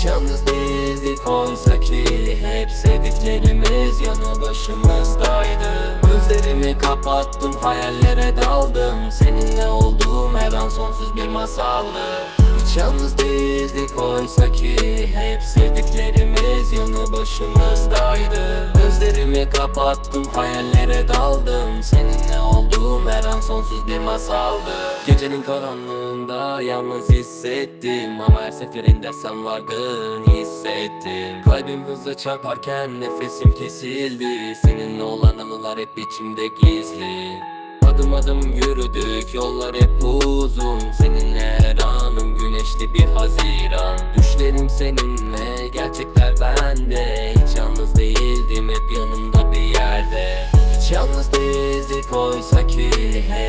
Hiç yalnız değildik oysa ki Hep sevdiklerimiz yanı başımızdaydı. Gözlerimi kapattım hayallere daldım. Seninle olduğum her an sonsuz bir masaldı. Hiç yalnız değildik oysa ki Hep sevdiklerimiz yanı başımızdaydı. Gözlerimi kapattım hayallere daldım. Seninle olduğum an sonsuz bir masaldı. Gecenin karanlığında yalnız hissettim Ama her seferinde sen vardın hissettim. Kalbim hızla çarparken nefesim kesildi. Seninle olan anılar hep içimde gizli. Adım adım yürüdük yollar hep uzun. Seninle her anım güneşli bir haziran. Düşlerim seninle gerçekler bende. Hiç yalnız değildim hep yanımda bir yerde. Hiç yalnız değildik oysa ki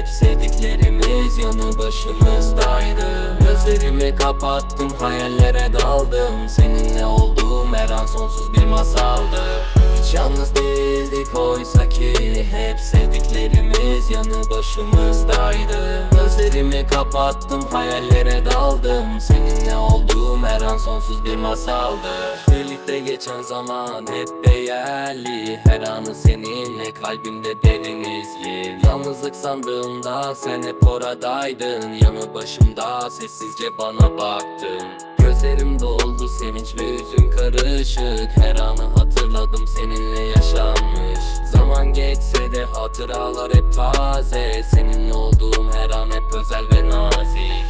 Hep sevdiklerimiz yanı başımızdaydı. Gözlerimi kapattım hayallere daldım. Seninle olduğum her an sonsuz bir masaldı. Hiç yalnız değildik oysa ki Hep sevdiklerimiz yanı başımızdaydı. Gözlerimi kapattım hayallere daldım. Seninle olduğum her an sonsuz bir masaldı. Birlikte geçen zaman hep değerli. Her anı seninle kalbimde derin izli Yalnızlık sandığımda sen hep oradaydın. Yanı başımda sessizce bana baktın. Gözlerim doldu sevinç ve hüzün karışık. Her anı hatırladım seninle yaşanmış. Zaman geçse de hatıralar hep taze. Seninle olduğum her an hep özel ve nazik.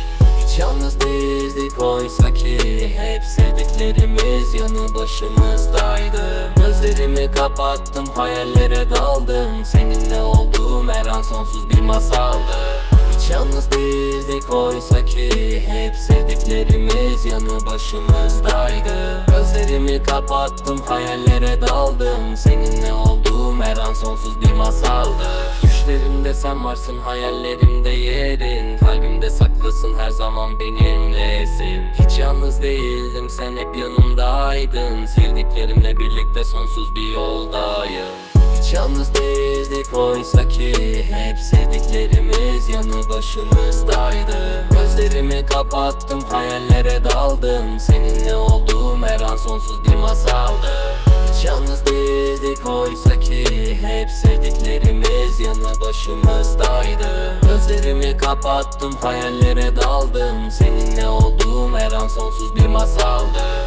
Hiç yalnız değildik oysa ki. Hep sevdiklerimiz yanı başımızdaydı. Gözlerimi kapattım hayallere daldım. Seninle olduğum her an sonsuz bir masaldı. Hiç yalnız değildik oysa ki. Hep sevdiklerimiz yanı başımızdaydı. Gözlerimi kapattım hayallere daldım. Seninle olduğum her an sonsuz bir masaldı Düşlerimde sen varsın hayallerimde yerin. Kalbimde saklısın her zaman benimlesin. Hiç yalnız değildim sen hep yanımdaydın. Sevdiklerimle birlikte sonsuz bir yoldayım. Hiç yalnız değildik oysa ki Hep sevdiklerimiz yanı başımızdaydı. Gözlerimi kapattım hayallere daldım. Seninle olduğum yanı başımızdaydı Gözlerimi kapattım hayallere daldım. Seninle olduğum her an sonsuz bir masaldı